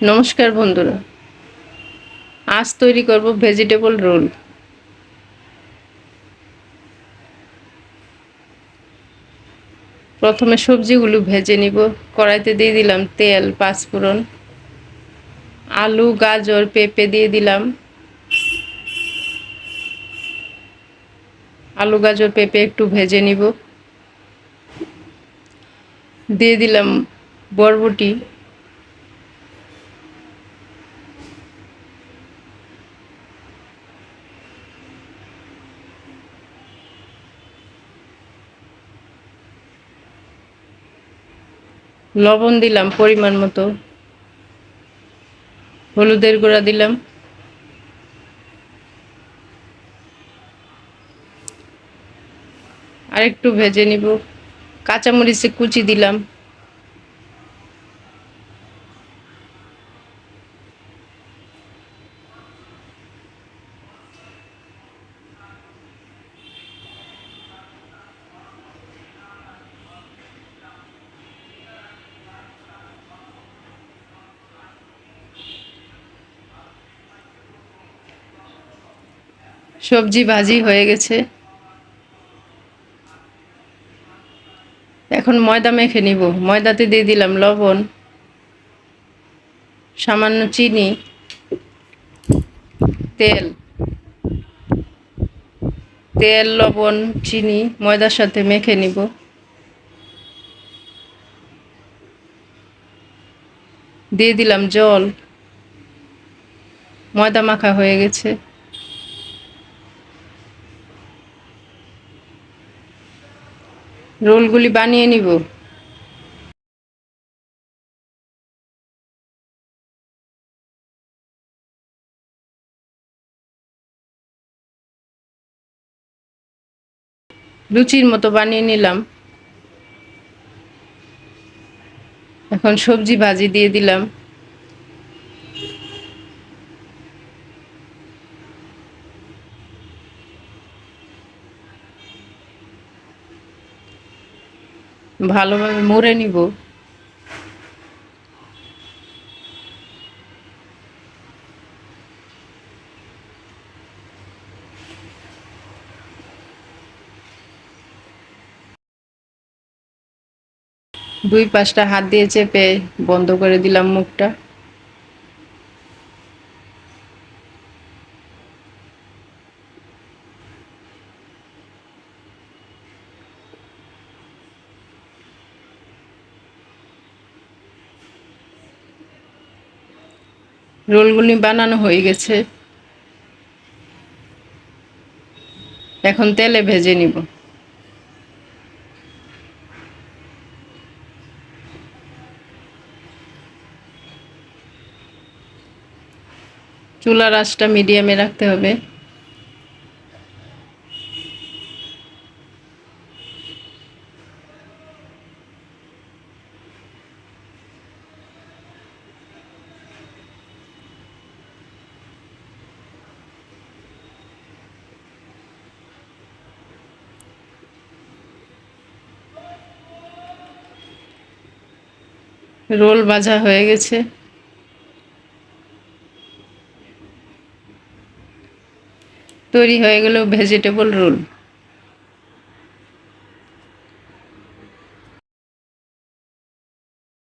নমস্কার বন্ধুরা। আজ তৈরি করব ভেজিটেবল রোল প্রথমে সবজিগুলো ভেজে নিব। কড়াইতে দিয়ে দিলাম তেল, পাঁচফোড়ন, আলু, গাজর, পেঁপে দিয়ে দিলাম। আলু, গাজর, পেঁপে একটু ভেজে নিব। দিয়ে দিলাম বরবটি। লবণ দিলাম পরিমাণ মতো। হলুদের গুঁড়া দিলাম। আর একটু ভেজে নিব। কাঁচামরিচে কুচি দিলাম। সবজি ভাজি হয়ে গেছে। এখন ময়দা মেখে নিব। ময়দাতে দিয়ে দিলাম লবণ, সামান্য চিনি, তেল তেল, লবণ, চিনি ময়দার সাথে মেখে নিব। দিয়ে দিলাম জল। ময়দা মাখা হয়ে গেছে। রোলগুলি বানিয়ে নিব। লুচির মতো বানিয়ে নিলাম। এখন সবজি ভাজি দিয়ে দিলাম। ভালোভাবে মরে নিব। দুই পাঁচটা হাত দিয়ে চেপে বন্ধ করে দিলাম মুখটা। রোলগুলি বানানো হয়ে গেছে। এখন তেলে ভেজে নিব। চুলার আঁচটা মিডিয়ামে রাখতে হবে। রোল বাজা হয়ে গেছে। তৈরি হয়ে গেল ভেজিটেবল রোল।